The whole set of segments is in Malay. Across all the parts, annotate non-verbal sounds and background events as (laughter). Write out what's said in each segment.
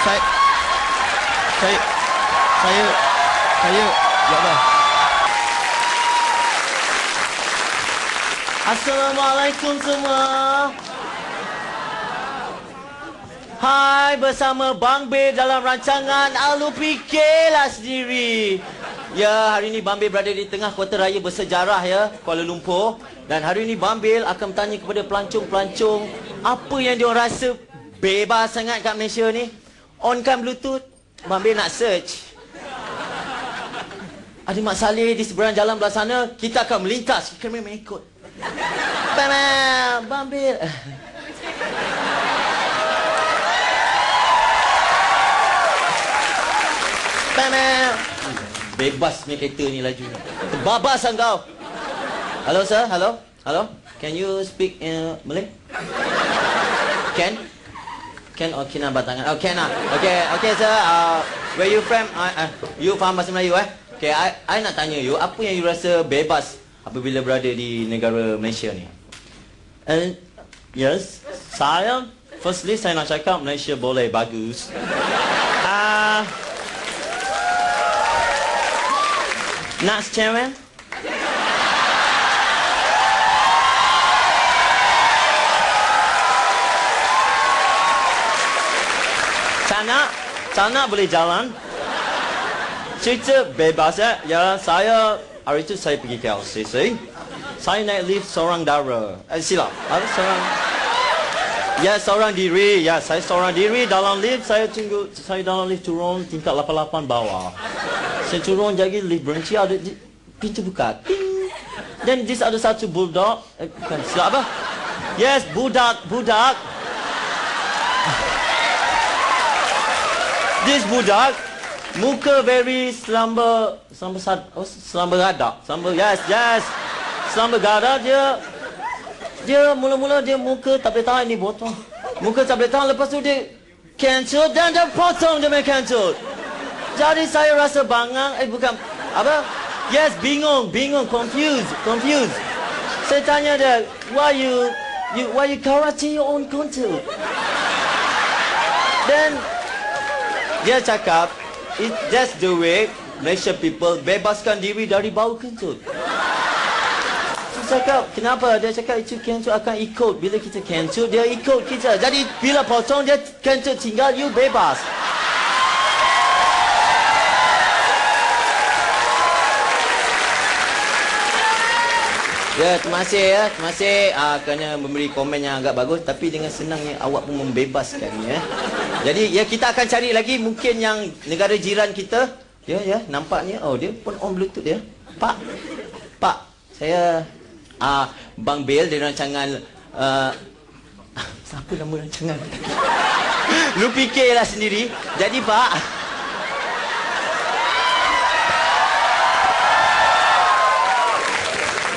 saya saya saya saya ya Allah. Assalamualaikum semua. Hai bersama Bang B dalam rancangan Alu Fikirlah Sendiri. Ya, hari ini Bang Bil berada di tengah kota raya bersejarah ya, Kuala Lumpur. Dan hari ini Bang Bil akan bertanya kepada pelancong-pelancong apa yang dia rasa bebas sangat kat Malaysia ni. Onkan Bluetooth, Bang Bil nak search. Ada Mak Saleh di seberang jalan belah sana, kita akan melintas. Kami mengikut. Bam, Bang Bil. Bam, Bebas ni kereta ni laju. Babas kau. Hello sir, hello. Hello. Can you speak uh, Malay? Can? Can or kena batangan? Oh, can ah. Okay, okay sir. Uh, where you from? Uh, uh, you faham bahasa Melayu eh? Okay, I, I nak tanya you, apa yang you rasa bebas apabila berada di negara Malaysia ni? And yes, saya firstly saya nak cakap Malaysia boleh bagus. Ah, uh, nak cewek? Sana, sana boleh jalan. Cerita bebas ya. Ya, saya hari itu saya pergi ke LCC. Saya naik lift seorang dara. Eh, silap. Apa seorang? Ya, seorang diri. Ya, saya seorang diri dalam lift. Saya tunggu, saya dalam lift turun tingkat 88 bawah. Saya turun jadi lift berhenti ada di, pintu buka. Ting. Dan di ada satu bulldog. Eh, bukan, silap apa? Yes, budak, budak. This budak muka very slumber slumber sad oh, slumber gada slumber yes yes slumber gada dia. Dia mula-mula dia muka tak boleh tahan ni botol. Muka tak boleh tahan lepas tu dia cancel dan dia potong dia main cancel. Jadi saya rasa bangang eh bukan apa? Yes bingung bingung confused confused. Saya tanya dia why you you why you karate your own content? Then dia cakap It, that's the way Malaysia people bebaskan diri dari bau kentut. Dia cakap, kenapa? Dia cakap itu kentut akan ikut. Bila kita kentut, dia ikut kita. Jadi, bila potong dia kentut tinggal, you bebas. Ya, terima kasih ya. Terima kasih uh, kerana memberi komen yang agak bagus. Tapi dengan senangnya awak pun membebaskan ya. Jadi ya kita akan cari lagi mungkin yang negara jiran kita. Ya ya nampaknya oh dia pun on bluetooth ya. Pak. Pak, saya uh, Bang Bel dari rancangan uh, (laughs) siapa nama rancangan? (laughs) Lu fikirlah sendiri. Jadi Pak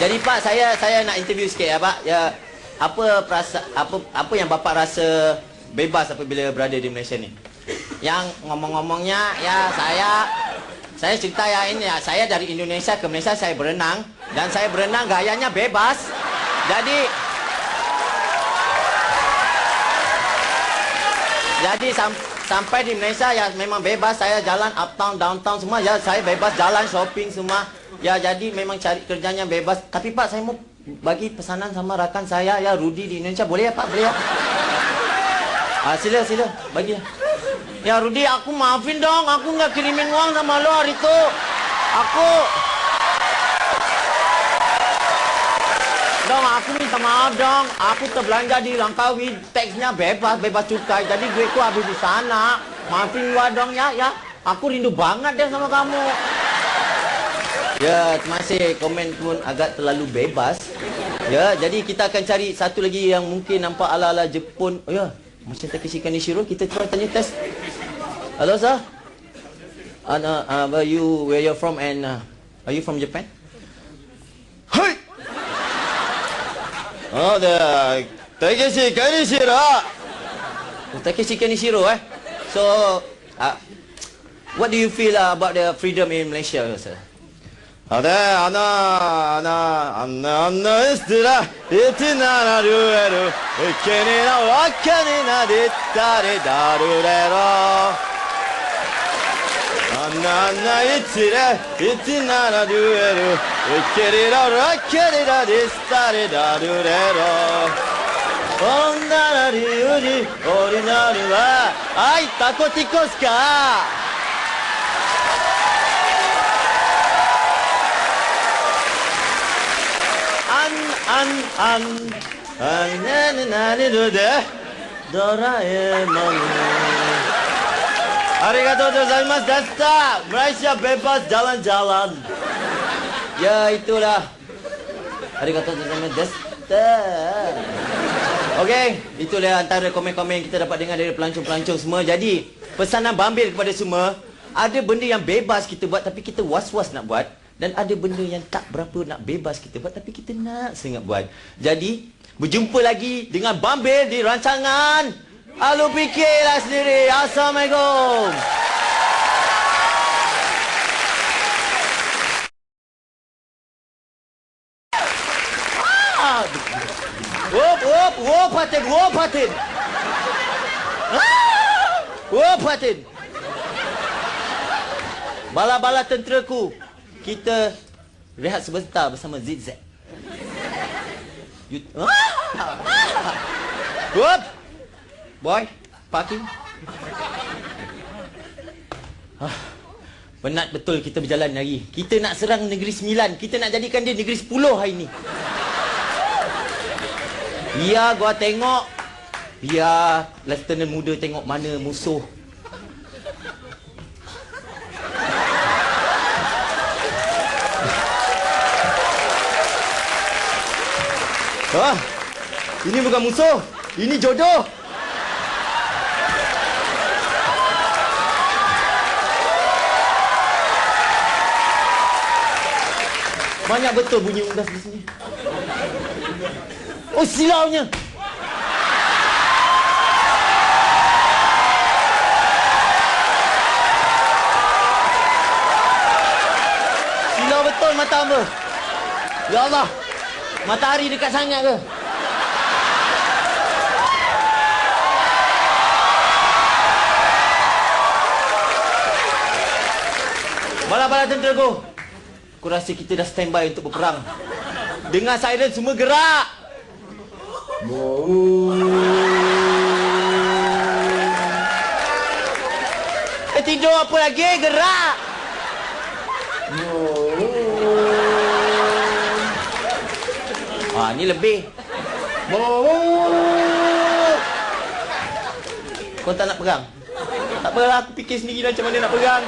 Jadi Pak saya saya nak interview sikit ya Pak. Ya apa perasa apa apa yang Bapak rasa bebas apabila berada di Malaysia ni. Yang ngomong-ngomongnya ya saya saya cerita ya ini ya saya dari Indonesia ke Malaysia saya berenang dan saya berenang gayanya bebas. Jadi Jadi sam sampai di Malaysia ya memang bebas saya jalan uptown downtown semua ya saya bebas jalan shopping semua. Ya jadi memang cari kerjanya bebas. Tapi Pak saya mau bagi pesanan sama rakan saya ya Rudi di Indonesia boleh ya Pak boleh ya? Ah, sila, sila. Bagi. Ya, Rudi, aku maafin dong. Aku nggak kirimin uang sama lo hari itu. Aku... Dong, aku minta maaf dong. Aku terbelanja di Langkawi. Teksnya bebas, bebas cukai. Jadi duitku habis di sana. Maafin gua dong ya, ya. Aku rindu banget deh sama kamu. Ya, terima kasih. Komen pun agak terlalu bebas. Ya, jadi kita akan cari satu lagi yang mungkin nampak ala-ala Jepun. Oh ya, macam Takeshi Kaneshiro, kita cuba tanya test. Hello, sir. And, uh, uh, where you, where you from and uh, are you from Japan? Hai! Oh, the Takeshi Kaneshiro. Takeshi Kaneshiro, eh? So, uh, what do you feel uh, about the freedom in Malaysia, sir? あれ、あな、あな、あんな、あんな、エステラ、エテナラルエル、一ケネの、わけにな、デッタリ、ダルレロ。あんな、あんな、一テ一、エテナラエル、一ケネの、わけにな、デッタリ、ダルレロ。オンナラリウリ、オリナルは、あいタコティコスか。an an. An an an an an an Doraemon Arigatou gozaimasu desta Malaysia bebas jalan jalan. Ya itulah. Arigatou gozaimasu desta Okey, itulah antara komen-komen yang kita dapat dengar dari pelancong-pelancong semua. Jadi, pesanan bambil kepada semua, ada benda yang bebas kita buat tapi kita was-was nak buat dan ada benda yang tak berapa nak bebas kita buat tapi kita nak sangat buat. Jadi, berjumpa lagi dengan Bambil di rancangan Alu fikirlah sendiri. Assalamualaikum. Ah, Whoop, whoop, whoop, Patin, whoop, Patin. Ah, whoop, Patin. Bala-bala tenteraku, kita rehat sebentar bersama Zigzag. You, ah, ah. Boy, parking. Penat betul kita berjalan hari. Kita nak serang negeri sembilan. Kita nak jadikan dia negeri sepuluh hari ni. Biar gua tengok Biar Lieutenant muda tengok mana musuh Wah, ini bukan musuh, ini jodoh. Banyak betul bunyi unggas di sini. Oh silaunya. Silau betul mata hamba. Ya Allah. Matahari dekat sangat ke? Bala-bala tentera go. Aku rasa kita dah standby untuk berperang. Dengar siren semua gerak. Eh tidur apa lagi? Gerak. Ah, ni lebih. Kau tak nak perang? Tak apalah, aku fikir sendiri macam mana nak perang.